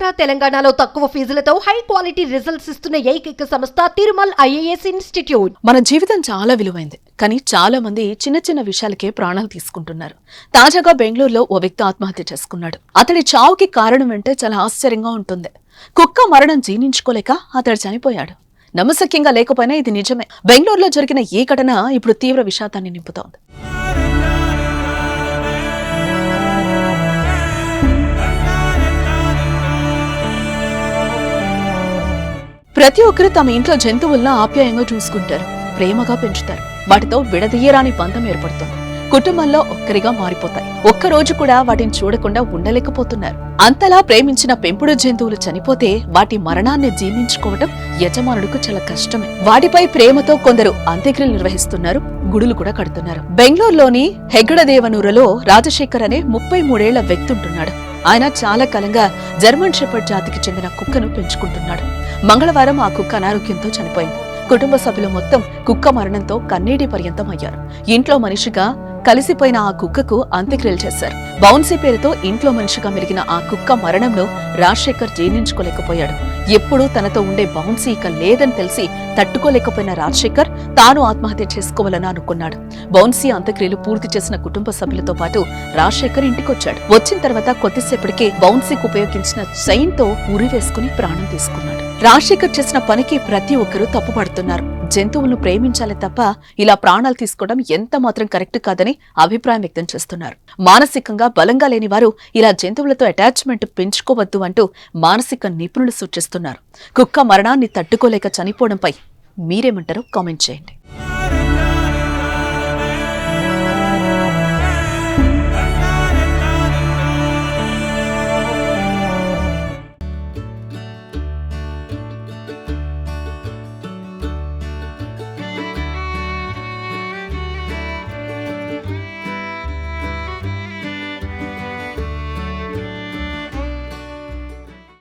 ఆంధ్ర తెలంగాణలో తక్కువ ఫీజులతో high quality results ఇస్తున్న ఏకైక సంస్థ తిరుమల్ ఐఏఎస్ ఇన్స్టిట్యూట్. మన జీవితం చాలా విలువైంది. కానీ చాలా మంది చిన్న చిన్న విషయాలకే ప్రాణాలు తీసుకుంటున్నారు. తాజాగా బెంగళూరులో ఓ వ్యక్తి ఆత్మహత్య చేసుకున్నాడు. అతడి చావుకి కారణం అంటే చాలా ఆశ్చర్యంగా ఉంటుంది. కుక్క మరణం జీర్ణించుకోలేక అతడు చనిపోయాడు. నమ్మశక్యంగా లేకపోయినా ఇది నిజమే. బెంగళూరులో జరిగిన ఈ ఘటన ఇప్పుడు తీవ్ర విషాదాన్ని నింపుతోంది. ప్రతి ఒక్కరు తమ ఇంట్లో జంతువులను ఆప్యాయంగా చూసుకుంటారు ప్రేమగా పెంచుతారు. వాటితో విడదీయరాని బంధం ఏర్పడుతుంది. కుటుంబంలో ఒక్కరిగా మారిపోతాయి. ఒక్క రోజు కూడా వాటిని చూడకుండా ఉండలేకపోతున్నారు. అంతలా ప్రేమించిన పెంపుడు జంతువులు చనిపోతే వాటి మరణాన్ని జీర్ణించుకోవటం యజమానుడికి చాలా కష్టమే. వాటిపై ప్రేమతో కొందరు అంత్యక్రియలు నిర్వహిస్తున్నారు గుడులు కూడా కడుతున్నారు. బెంగళూరులోని హెగ్గడదేవనూరులో రాజశేఖర్ అనే ముప్పై మూడేళ్ళ వ్యక్తి ఉంటున్నాడు. ఆయన చాలా కాలంగా జర్మన్ షెపర్డ్ జాతికి చెందిన కుక్కను పెంచుకుంటున్నాడు. మంగళవారం ఆ కుక్క అనారోగ్యంతో చనిపోయింది. కుటుంబ సభ్యులు మొత్తం కుక్క మరణంతో కన్నీటి పర్యంతం అయ్యారు ఇంట్లో మనిషిగా కలిసిపోయిన ఆ కుక్కకు అంత్యక్రియలు చేశారు. బౌన్సీ పేరుతో ఇంట్లో మనిషిగా మెరిగిన ఆ కుక్క మరణంలో రాజశేఖర్ జీర్ణించుకోలేకపోయాడు. ఎప్పుడూ తనతో ఉండే బౌన్సీ ఇక లేదని తెలిసి తట్టుకోలేకపోయిన రాజశేఖర్ తాను ఆత్మహత్య చేసుకోవాలని అనుకున్నాడు. బౌన్సీ అంత్యక్రియలు పూర్తి చేసిన కుటుంబ సభ్యులతో పాటు రాజశేఖర్ ఇంటికొచ్చాడు. వచ్చిన తర్వాత కొద్దిసేపటికే బౌన్సీకి ఉపయోగించిన చైన్తో ఉరివేసుకుని ప్రాణం తీసుకున్నాడు. రాజశేఖర్ చేసిన పనికి ప్రతి ఒక్కరూ తప్పుపడుతున్నారు. జంతువులను ప్రేమించాలి తప్ప ఇలా ప్రాణాలు తీసుకోవడం ఎంత మాత్రం కరెక్ట్ కాదని అభిప్రాయం వ్యక్తం చేస్తున్నారు. మానసికంగా బలంగా లేని వారు ఇలా జంతువులతో అటాచ్మెంట్ పెంచుకోవద్దు అంటూ మానసిక నిపుణులు సూచిస్తున్నారు. కుక్క మరణాన్ని తట్టుకోలేక చనిపోవడంపై మీరేమంటారో కామెంట్ చేయండి.